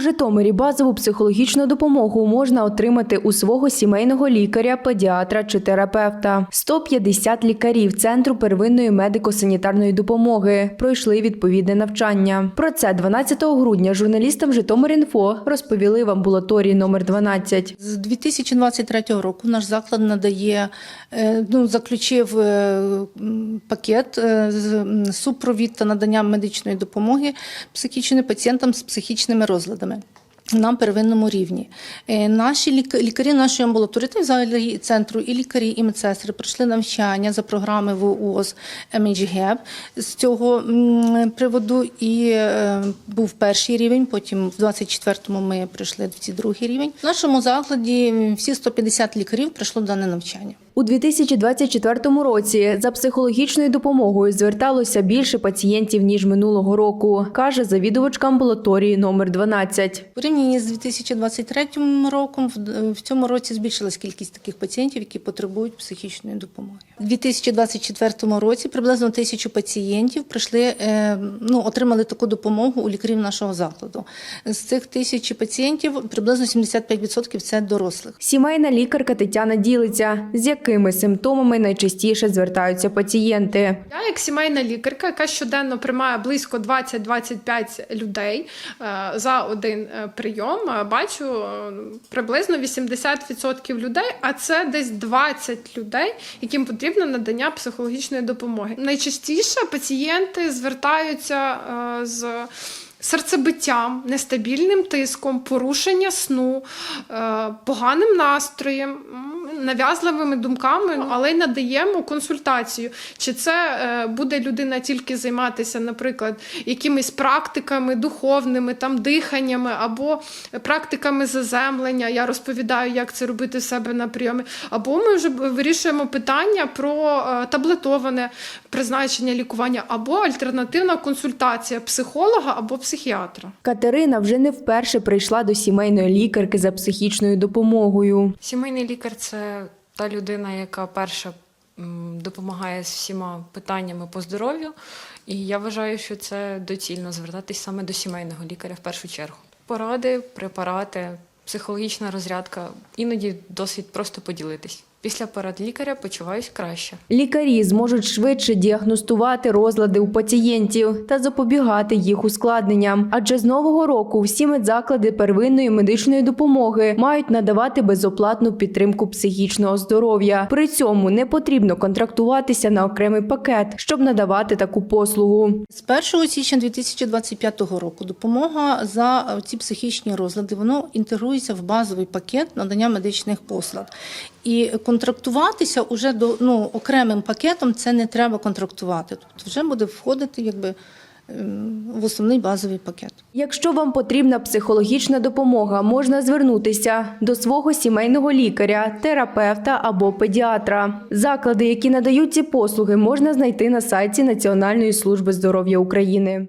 Житомирі базову психологічну допомогу можна отримати у свого сімейного лікаря, педіатра чи терапевта. 150 лікарів Центру первинної медико-санітарної допомоги пройшли відповідне навчання. Про це 12 грудня журналістам Житомир.Інфо розповіли в амбулаторії номер 12. З 2023 року наш заклад надає, е, ну, заключив е, пакет е, з супровід та надання медичної допомоги психічним пацієнтам з психічними розладами. На первинному рівні Е, наші лік- лікарі нашої амбулаторії, взагалі центру, і лікарі, і медсестри пройшли навчання за програми ВООЗ МHGAP з цього приводу. І е, був перший рівень. Потім в 24-му ми пройшли 22 рівень. В нашому закладі всі 150 лікарів пройшло дане навчання. У 2024 році за психологічною допомогою зверталося більше пацієнтів ніж минулого року, каже завідувачка амбулаторії номер 12. У порівнянні з 2023 роком в- цьому році збільшилась кількість таких пацієнтів, які потребують психічної допомоги. У 2024 році приблизно тисячу пацієнтів прийшли, е, ну, отримали таку допомогу у лікарів нашого закладу. З цих тисячі пацієнтів приблизно 75% це дорослих. Сімейна лікарка Тетяна ділиться, з якими симптомами найчастіше звертаються пацієнти. Я, як сімейна лікарка, яка щоденно приймає близько 20-25 людей е, за один е, прийом, е, бачу приблизно 80% людей, а це десь 20 людей, яким потрібно надання психологічної допомоги. Найчастіше пацієнти звертаються з. Серцебиттям, нестабільним тиском, порушення сну, поганим настроєм, нав'язливими думками, але й надаємо консультацію. Чи це е, буде людина тільки займатися, наприклад, якимись практиками духовними, там диханнями або практиками заземлення. Я розповідаю, як це робити в себе на прийомі. Або ми вже вирішуємо питання про е, таблетоване призначення лікування, або альтернативна консультація психолога або психіатра. Катерина вже не вперше прийшла до сімейної лікарки за психічною допомогою. Сімейний лікар це та людина, яка перша допомагає з всіма питаннями по здоров'ю. І я вважаю, що це доцільно звертатись саме до сімейного лікаря в першу чергу. Поради, препарати, психологічна розрядка, іноді досить просто поділитись. Після порад лікаря почуваюсь краще. Лікарі зможуть швидше діагностувати розлади у пацієнтів та запобігати їх ускладненням. Адже з нового року всі медзаклади первинної медичної допомоги мають надавати безоплатну підтримку психічного здоров'я. При цьому не потрібно контрактуватися на окремий пакет, щоб надавати таку послугу. З 1 січня 2025 року допомога за ці психічні розлади воно інтегрується в базовий пакет надання медичних послуг. І контрактуватися уже до ну окремим пакетом це не треба контрактувати. Тобто вже буде входити якби ем, в основний базовий пакет. Якщо вам потрібна психологічна допомога, можна звернутися до свого сімейного лікаря, терапевта або педіатра. Заклади, які надають ці послуги, можна знайти на сайті Національної служби здоров'я України.